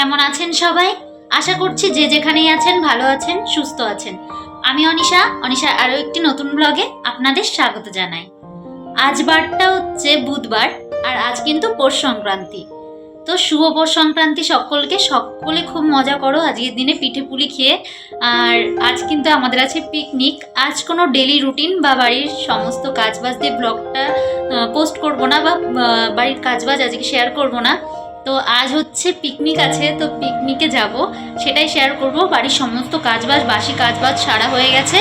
কেমন আছেন সবাই? আশা করছি যে যেখানেই আছেন, ভালো আছেন, সুস্থ আছেন। আমি অনিশা অনিশা আরও একটি নতুন ব্লগে আপনাদের স্বাগত জানাই। আজ বারটা হচ্ছে বুধবার, আর আজ কিন্তু পৌষ সংক্রান্তি। তো শুভ পৌষ সংক্রান্তি সকলকে, সকলে খুব মজা করো, আজকের দিনে পিঠে পুলি খেয়ে। আর আজ কিন্তু আমাদের আছে পিকনিক। আজ কোনো ডেলি রুটিন বা বাড়ির সমস্ত কাজবাজ দিয়ে ব্লগটা পোস্ট করব না বা বাড়ির কাজবাজ আজকে শেয়ার করব না। তো আজ হচ্ছে পিকনিক আছে, তো পিকনিকে যাব। সেটাই শেয়ার করব। বাড়ির সমস্ত কাজবাজ, বাসি কাজবাজ সারা হয়ে গেছে।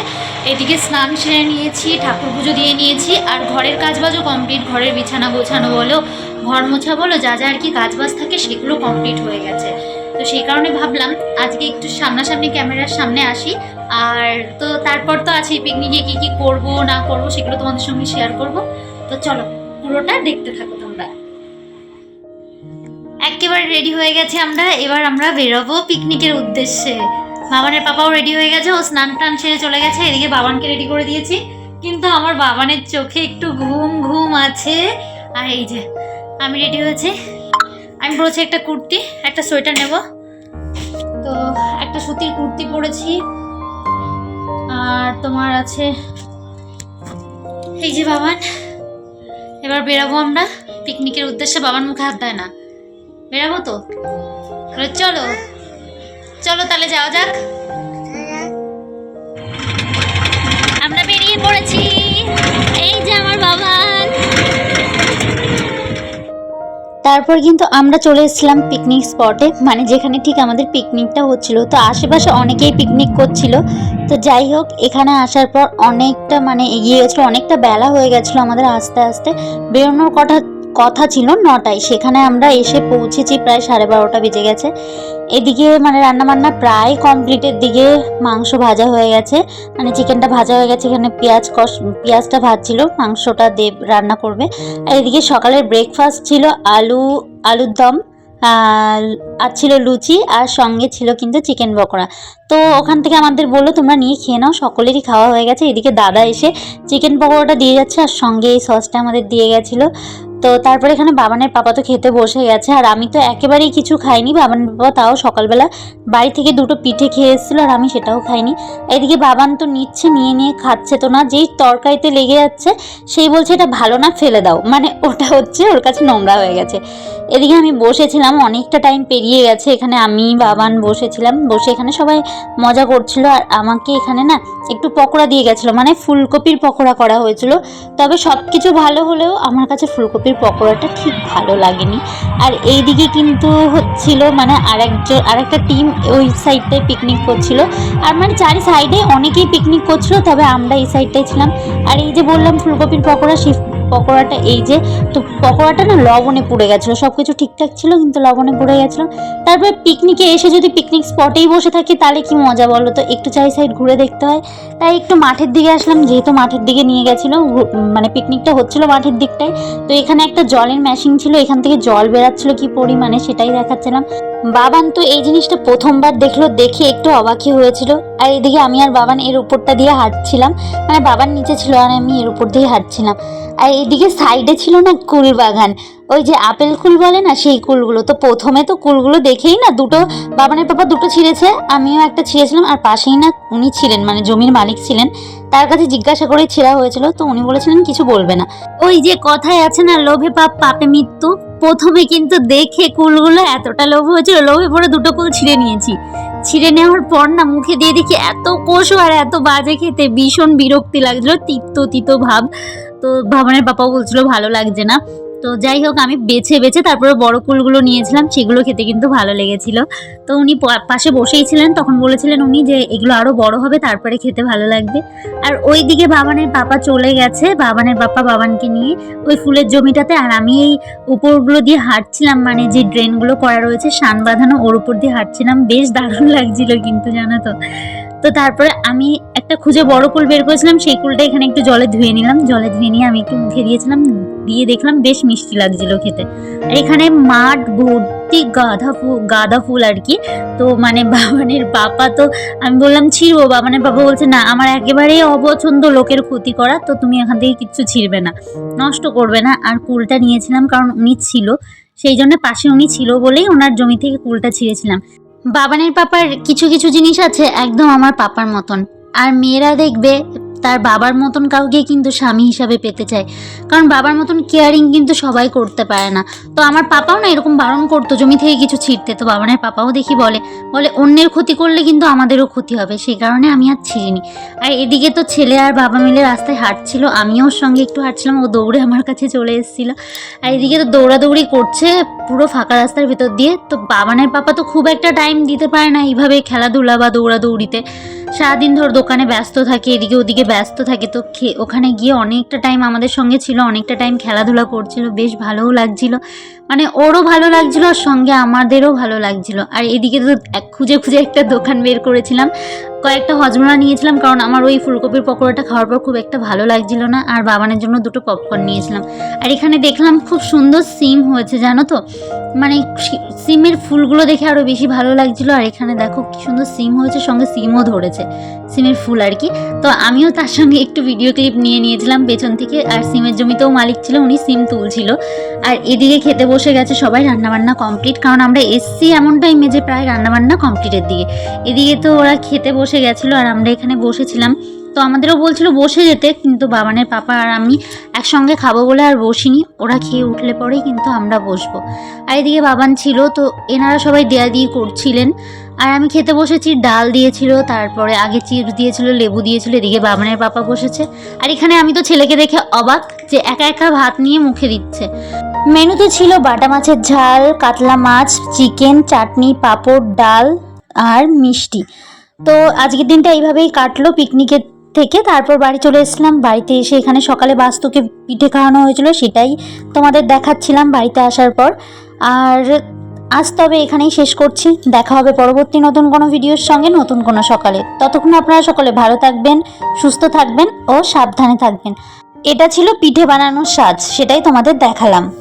এদিকে স্নান সেরে নিয়েছি, ঠাকুর পুজো দিয়ে নিয়েছি, আর ঘরের কাজবাজও কমপ্লিট ঘরের বিছানা গোছানো বলো, ঘর মোছা বলো, যা যা আর কি কাজবাজ থাকে সেগুলো কমপ্লিট হয়ে গেছে। তো সেই কারণে ভাবলাম, আজকে একটু সামনাসামনি ক্যামেরার সামনে আসি। আর তো তারপর তো আছে পিকনিকে কি কি করব, না করব, সেগুলো তোমাদের সঙ্গে শেয়ার করব। তো চলো, পুরোটা দেখতে থাকো তোমরা। একেবারে রেডি হয়ে গেছে আমরা। এবার আমরা বেরোবো পিকনিকের উদ্দেশ্যে। বাবানের পাপাও রেডি হয়ে গেছে, ও স্নান টান সেরে চলে গেছে, এদিকে বাবানকে রেডি করে দিয়েছি। কিন্তু আমার বাবানের চোখে একটু ঘুম ঘুম আছে। আর এই যে, আমি রেডি হয়েছি। আমি পরেছি একটা কুর্তি, একটা সোয়েটার নেব। তো একটা সুতির কুর্তি পরেছি। আর তোমার আছে, এই যে বাবান। এবার বেরাবো আমরা পিকনিকের উদ্দেশ্যে। বাবার মুখে হাত দেয় না। বেরাবো তো? চলো। চলো তাহলে যাওয়া যাক। আমরা বেরিয়ে পড়েছি। এই যে আমার বাবা। তারপর কিন্তু আমরা চলে এসেছিলাম পিকনিক স্পটে মানে যেখানে ঠিক আমাদের পিকনিকটা হচ্ছিল। তো আশেপাশে অনেকেই পিকনিক করছিল। তো যাই হোক, এখানে আসার পর অনেকটা মানে এগিয়ে গেছিল, অনেকটা বেলা হয়ে গেছিল আমাদের আস্তে আস্তে। বেরোনোর কথা কথা ছিল নটায়। সেখানে আমরা এসে পৌঁছেছি প্রায় সাড়ে বারোটা বেজে গেছে। এদিকে মানে রান্নাবান্না প্রায় কমপ্লিটের দিকে মাংস ভাজা হয়ে গেছে। মানে চিকেনটা ভাজা হয়ে গেছে, এখানে পেঁয়াজ কষ, পেঁয়াজটা ভাজছিল, মাংসটা দেব, রান্না করবে। আর এদিকে সকালের ব্রেকফাস্ট ছিল আলু, আলুর দম আর ছিল লুচি, আর সঙ্গে ছিল কিন্তু চিকেন পকোড়া। তো ওখান থেকে আমাদের বলল, তোমরা নিয়ে খেয়ে নাও, সকলেরই খাওয়া হয়ে গেছে। এদিকে দাদা এসে চিকেন পকোড়াটা দিয়ে যাচ্ছে, আর সঙ্গে এই সসটা আমাদের দিয়ে গেছিল। তো তারপরে এখানে বাবানের পাপা তো খেতে বসে গেছে আর আমি তো একেবারেই কিছু খাইনি। বাবানের পাপা তাও সকালবেলা বাড়ি থেকে দুটো পিঠে খেয়ে এসেছিল, আর আমি সেটাও খাইনি। এদিকে বাবান তো নিচ্ছে, নিয়ে নিয়ে খাচ্ছে তো না, যেই তরকারিতে লেগে যাচ্ছে সেই বলছে, এটা ভালো না, ফেলে দাও। মানে ওটা হচ্ছে ওর কাছে নোংরা হয়ে গেছে। এদিকে আমি বসেছিলাম, অনেকটা টাইম পেরিয়ে গেছে, এখানে আমি, বাবান বসেছিলাম, বসে এখানে সবাই মজা করছিল, আর আমাকে এখানে না একটু পকোড়া দিয়ে গেছিল মানে ফুলকপির পকোড়া করা হয়েছিল। তবে সব কিছু ভালো হলেও আমার কাছে ফুলকপির পকোড়াটা ঠিক ভালো লাগেনি। আর এইদিকে কিন্তু হচ্ছিল মানে আরেকজন, আরেকটা টিম ওই সাইডটায় পিকনিক করছিল। আর মানে চারি সাইডে অনেকেই পিকনিক করছিল, তবে আমরা এই সাইডটায় ছিলাম। আর এই যে বললাম ফুলকপির পকোড়া, সেই পকোড়াটা এই যে, তো পকোড়াটা না লবণে পুড়ে গেছিল সব কিছু ঠিকঠাক ছিল কিন্তু লবণে পুড়ে গেছিল। তারপরে পিকনিকে এসে যদি পিকনিক স্পটেই বসে থাকি তাহলে কি মজা বলো তো? একটু চারি সাইড ঘুরে দেখতে হয়। তাই একটু মাঠের দিকে আসলাম, যেহেতু মাঠের দিকে নিয়ে গেছিল মানে পিকনিকটা হচ্ছিল মাঠের দিকটায়। তো এখানে একটা জলের মেশিন ছিল, এখান থেকে জল বেরাচ্ছিল কি পরিমাণে সেটাই দেখাচ্ছিলাম। বাবান তো এই জিনিসটা প্রথমবার দেখল, দেখে একটু অবাকই হয়েছিল। আর এদিকে আমি আর বাবান এর উপরটা দিয়ে হাঁটছিলাম। মানে বাবার নিচে ছিল আর আমি এর উপর দিয়ে হাঁটছিলাম। আর এইদিকে সাইডে ছিল না কুল বাগান। ওই যে আপেল কুল বলে না, সেই কুলগুলো। তো প্রথমে তো কুলগুলো দেখেই না, দুটো বাবানের পাপা দুটো ছিঁড়েছে, আমিও একটা ছিঁড়েছিলাম, আর পাশেই না উনি ছিলেন মানে জমির মালিক ছিলেন। তার কাছে জিজ্ঞাসা করে ছেঁড়া হয়েছিল, তো উনি বলেছিলেন কিছু বলবে না। ওই যে কথায় আছে না, লোভে পাপ, পাপে মৃত্যু। প্রথমে কিন্তু দেখে কুলগুলো এতটা লোভ হয়েছিল, লোভে পড়ে দুটো কুল ছিঁড়ে নিয়েছি। ছিঁড়ে নেওয়ার পর না মুখে দিয়ে দেখি এত কষু আর এত বাজে খেতে, ভীষণ বিরক্তি লাগছিল, তিক্ত তিতো ভাব। তো ভাবনের পাপাও বলছিল, ভালো লাগছে না। তো যাই হোক, আমি বেছে বেছে তারপরে বড় কুলগুলো নিয়েছিলাম, সেগুলো খেতে কিন্তু ভালো লেগেছিল। তো উনি পাশে বসেই ছিলেন, তখন বলেছিলেন উনি যে, এগুলো আরও বড় হবে, তারপরে খেতে ভালো লাগবে। আর ওই দিকে বাবানের পাপা চলে গেছে বাবানের পাপা বাবানকে নিয়ে ওই ফুলের জমিটাতে, আর আমি এই উপরগুলো দিয়ে হাঁটছিলাম মানে যে ড্রেনগুলো করা রয়েছে, সান বাঁধানো, ওর উপর দিয়ে হাঁটছিলাম। বেশ দারুণ লাগছিল কিন্তু, জানো তো। তো তারপরে আমি একটা খুঁজে বড় কুল বের করেছিলাম, সেই কুলটা এখানে একটু জলে ধুয়ে নিলাম। জলে ধুয়ে নিয়ে আমি একটু মুখে দিয়েছিলাম, দিয়ে দেখলাম বেশ মিষ্টি লাগছিল খেতে। আর এখানে মাঠ ভর্তি গাঁদা ফুল গাঁদা ফুল আর কি। তো মানে বাবানের পাপা তো, আমি বললাম ছিড়বো বাবানের পাপা বলছে, না, আমার একেবারেই অপছন্দ লোকের ক্ষতি করা, তো তুমি এখান থেকে কিচ্ছু ছিঁড়বে না, নষ্ট করবে না। আর কুলটা নিয়েছিলাম কারণ উনি ছিল, সেই জন্য পাশে উনি ছিল বলেই ওনার জমি থেকে কুলটা ছিঁড়েছিলাম। বাবানের পাপার কিছু কিছু জিনিস আছে একদম আমার পাপার মতন। আর মেয়েরা দেখবে তার বাবার মতন কাউকে কিন্তু স্বামী হিসাবে পেতে চায়। কারণ বাবার মতন কেয়ারিং কিন্তু সবাই করতে পারে না। তো আমার পাপাও না এরকম বারণ করতো, জমি থেকে কিছু ছিঁড়তে। তো বাবানের পাপাও দেখি বলে বলে অন্যের ক্ষতি করলে কিন্তু আমাদেরও ক্ষতি হবে সেই কারণে আমি আর ছিঁড়িনি। আর এদিকে তো ছেলে আর বাবা মিলে রাস্তায় হাঁটছিল, আমিও ওর সঙ্গে একটু হাঁটছিলাম, ও দৌড়ে আমার কাছে চলে এসেছিল। আর এদিকে তো দৌড়াদৌড়ি করছে পুরো ফাঁকা রাস্তার ভেতর দিয়ে। তো বাবানের পাপা তো খুব একটা টাইম দিতে পারে না এইভাবে খেলাধুলা বা দৌড়াদৌড়িতে। সারাদিন ধর দোকানে ব্যস্ত থাকে, এদিকে ওদিকে ব্যস্ত থাকে। তো ওখানে গিয়ে অনেকটা টাইম আমাদের সঙ্গে ছিল, অনেকটা টাইম খেলাধুলা করছিল, বেশ ভালোও লাগছিল। মানে ওরও ভালো লাগছিল, আর সঙ্গে আমাদেরও ভালো লাগছিল। আর এদিকে তো এক খুঁজে খুঁজে একটা দোকান বের করেছিলাম। কয়েকটা হজমলা নিয়েছিলাম, কারণ আমার ওই ফুলকপির পকোড়াটা খাওয়ার পর খুব একটা ভালো লাগছিল না, আর বাবানের জন্য দুটো পপকর্ন নিয়েছিলাম। আর এখানে দেখলাম খুব সুন্দর সিম হয়েছে, জানো তো? মানে সিমের ফুলগুলো দেখে আরও বেশি ভালো লাগছিল, আর এখানে দেখো কি সুন্দর সিম হয়েছে, সঙ্গে সিমও ধরেছে, সিমের ফুল আর কি। তো আমিও তার সঙ্গে একটু ভিডিও ক্লিপ নিয়ে নিয়েছিলাম পেছন থেকে, আর সিমের জমিতেও মালিক ছিল, উনি সিম তুলছিল। আর এদিকে খেতে বসে গেছে সবাই, রান্নাবান্না কমপ্লিট কারণ আমরা এসছি এমন টাইমে যে প্রায় রান্নাবান্না কমপ্লিটের দিকে। এদিকে তো ওরা খেতে বসে গেছিল আর আমরা এখানে বসেছিলাম। তো আমাদেরও বলছিল বসে যেতে, কিন্তু বাবানের পাপা আর আমি একসঙ্গে খাব বলে আর বসিনি। ওরা খেয়ে উঠলে পরেই কিন্তু আমরা বসবো। আর এদিকে বাবান ছিল, তো এনারা সবাই দেয়া দিয়ে করছিলেন। আর আমি খেতে বসেছি, ডাল দিয়েছিল, তারপরে আগে চিপস দিয়েছিল, লেবু দিয়েছিল, এদিকে বাবানের পাপা বসেছে। আর এখানে আমি তো ছেলেকে দেখে অবাক যে একা একা ভাত নিয়ে মুখে দিচ্ছে। মেনুতে ছিল বাটা মাছের ঝাল, কাতলা মাছ, চিকেন, চাটনি, পাঁপড়, ডাল আর মিষ্টি। তো আজকের দিনটা এইভাবেই কাটলো পিকনিকের থেকে। তারপর বাড়ি চলে এসেছিলাম। বাড়িতে এসে এখানে সকালে বাস্তুকে পিঠে খাওয়ানো হয়েছিল, সেটাই তোমাদের দেখাচ্ছিলাম বাড়িতে আসার পর। আর আজ তবে এখানেই শেষ করছি। দেখা হবে পরবর্তী নতুন কোনো ভিডিওর সঙ্গে, নতুন কোনো সকালে। ততক্ষণ আপনারা সকলে ভালো থাকবেন, সুস্থ থাকবেন ও সাবধানে থাকবেন। এটা ছিল পিঠে বানানোর সাজ, সেটাই তোমাদের দেখালাম।